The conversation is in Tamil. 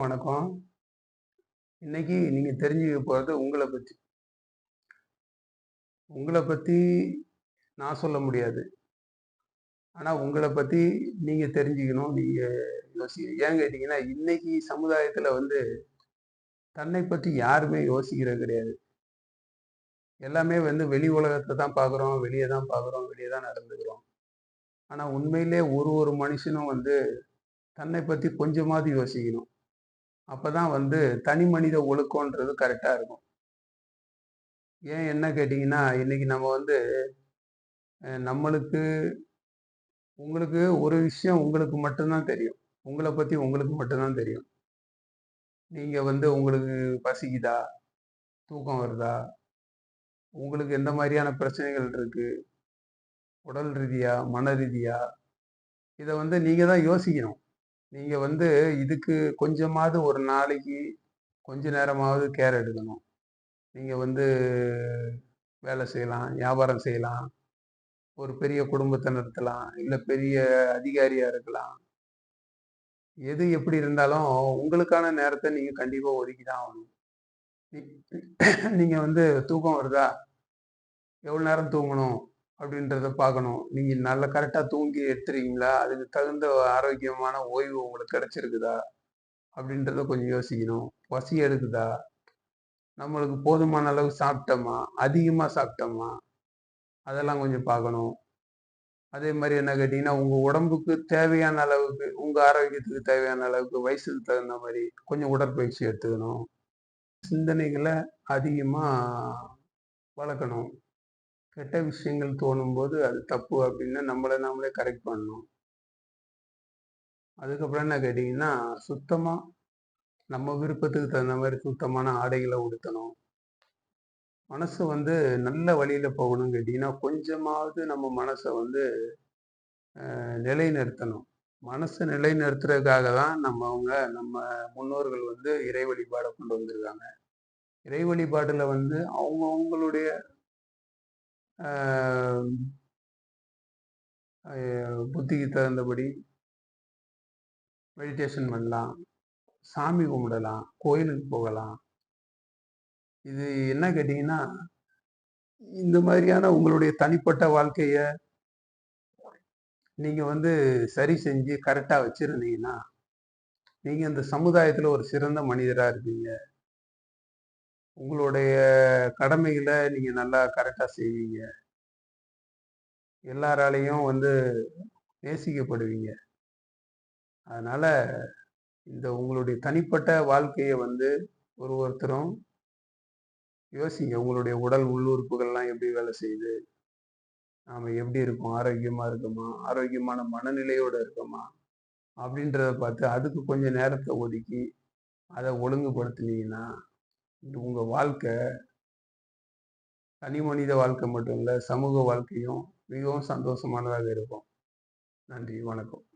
வணக்கம். இன்னைக்கு நீங்க தெரிஞ்சுக்க போறது உங்களை பத்தி. உங்களை பத்தி நான் சொல்ல முடியாது. ஆனா உங்களை பத்தி நீங்க தெரிஞ்சுக்கணும் நீங்க யோசிக்கணும் ஏன் கேட்டீங்கன்னா இன்னைக்கு சமுதாயத்துல வந்து தன்னை பற்றி யாருமே யோசிக்கிறது கிடையாது. எல்லாமே வந்து வெளி உலகத்தை தான் பார்க்குறோம் வெளியே தான் பார்க்குறோம் வெளியே தான் நடந்துக்கிறோம். ஆனால் உண்மையிலே ஒரு ஒரு மனுஷனும் வந்து தன்னை பற்றி கொஞ்சமாவது யோசிக்கணும். அப்போ தான் வந்து தனி மனித ஒழுக்கன்றது கரெக்டாக இருக்கும். ஏன் என்ன கேட்டிங்கன்னா இன்றைக்கி நம்ம வந்து நம்மளுக்கு உங்களுக்கு ஒரு விஷயம் உங்களுக்கு மட்டும்தான் தெரியும். உங்களை பற்றி உங்களுக்கு மட்டும்தான் தெரியும். நீங்கள் வந்து உங்களுக்கு பசிக்குதா? தூக்கம் வருதா? உங்களுக்கு எந்த மாதிரியான பிரச்சனைகள் இருக்குது உடல் ரீதியாக மன ரீதியாக இதை வந்து நீங்கள் தான் யோசிக்கணும். நீங்க வந்து இதுக்கு கொஞ்சமாவது ஒரு நாளைக்கு கொஞ்ச நேரமாவது கேர் எடுக்கணும். நீங்க வந்து வேலை செய்யலாம் வியாபாரம் செய்யலாம் ஒரு பெரிய குடும்பத்தை நடத்தலாம் இல்லை பெரிய அதிகாரியா இருக்கலாம். எது எப்படி இருந்தாலும் உங்களுக்கான நேரத்தை நீங்க கண்டிப்பா ஒதுக்கி தான் ஆகணும். நீங்க வந்து தூக்கம் வருதா? எவ்வளவு நேரம் தூங்கணும்? அப்படின்றத பார்க்கணும். நீங்க நல்ல கரெக்டா தூங்கி எடுத்துறீங்களா? அதுக்கு தகுந்த ஆரோக்கியமான ஓய்வு உங்களுக்கு கிடைச்சிருக்குதா? அப்படின்றத கொஞ்சம் யோசிக்கணும். பசி எடுக்குதா? நம்மளுக்கு போதுமான அளவு சாப்பிட்டோமா? அதிகமா சாப்பிட்டோமா? அதெல்லாம் கொஞ்சம் பார்க்கணும். அதே மாதிரி என்ன கேட்டீங்கன்னா உங்க உடம்புக்கு தேவையான அளவுக்கு உங்க ஆரோக்கியத்துக்கு தேவையான அளவுக்கு வயசுக்கு தகுந்த மாதிரி கொஞ்சம் உடற்பயிற்சி எடுத்துக்கணும். சிந்தனைகளை அதிகமா வளர்க்கணும். கெட்ட விஷயங்கள் தோணும்போது அது தப்பு அப்படின்னு நம்மளை நாமளே கரெக்ட் பண்ணணும். அதுக்கப்புறம் என்ன கேட்டிங்கன்னா சுத்தமாக நம்ம விருப்பத்துக்கு தகுந்த மாதிரி சுத்தமான ஆடைகளை உடுத்தணும். மனசு வந்து நல்ல வழியில் போகணும்னு கேட்டிங்கன்னா கொஞ்சமாவது நம்ம மனசை வந்து நிலைநிறுத்தணும். மனசை நிலைநிறுத்துறதுக்காக தான் நம்ம அவங்க நம்ம முன்னோர்கள் வந்து இறை வழிபாடை கொண்டு வந்திருக்காங்க. இறை வழிபாட்டில் வந்து அவங்க அவங்களுடைய புத்திக்கு தகுந்தபடி மெடிடேஷன் பண்ணலாம். சாமி கும்பிடலாம். கோயிலுக்கு போகலாம். இது என்ன கேட்டிங்கன்னா இந்த மாதிரியான உங்களுடைய தனிப்பட்ட வாழ்க்கையை நீங்கள் வந்து சரி செஞ்சு கரெக்டாக வச்சுருந்தீங்கன்னா நீங்கள் இந்த சமுதாயத்தில் ஒரு சிறந்த மனிதராக இருப்பீங்க. உங்களுடைய கடமைகளை நீங்க நல்லா கரெக்டா செய்வீங்க. எல்லாராலையும் வந்து நேசிக்கப்படுவீங்க. அதனால இந்த உங்களுடைய தனிப்பட்ட வாழ்க்கையை வந்து ஒரு ஒருத்தரும் யோசிங்க உங்களுடைய உடல் உள்ளுறுப்புகள்லாம் எப்படி வேலை செய்யுது? நாம எப்படி இருக்கோம்? ஆரோக்கியமா இருக்கோமா? ஆரோக்கியமான மனநிலையோட இருக்கோமா? அப்படின்றத பார்த்து அதுக்கு கொஞ்சம் நேரத்தை ஒதுக்கி அதை ஒழுங்குபடுத்தினீங்கன்னா உங்கள் வாழ்க்கை தனி மனித வாழ்க்கை மட்டும் இல்லை சமூக வாழ்க்கையும் மிகவும் சந்தோஷமானதாக இருக்கும். நன்றி வணக்கம்.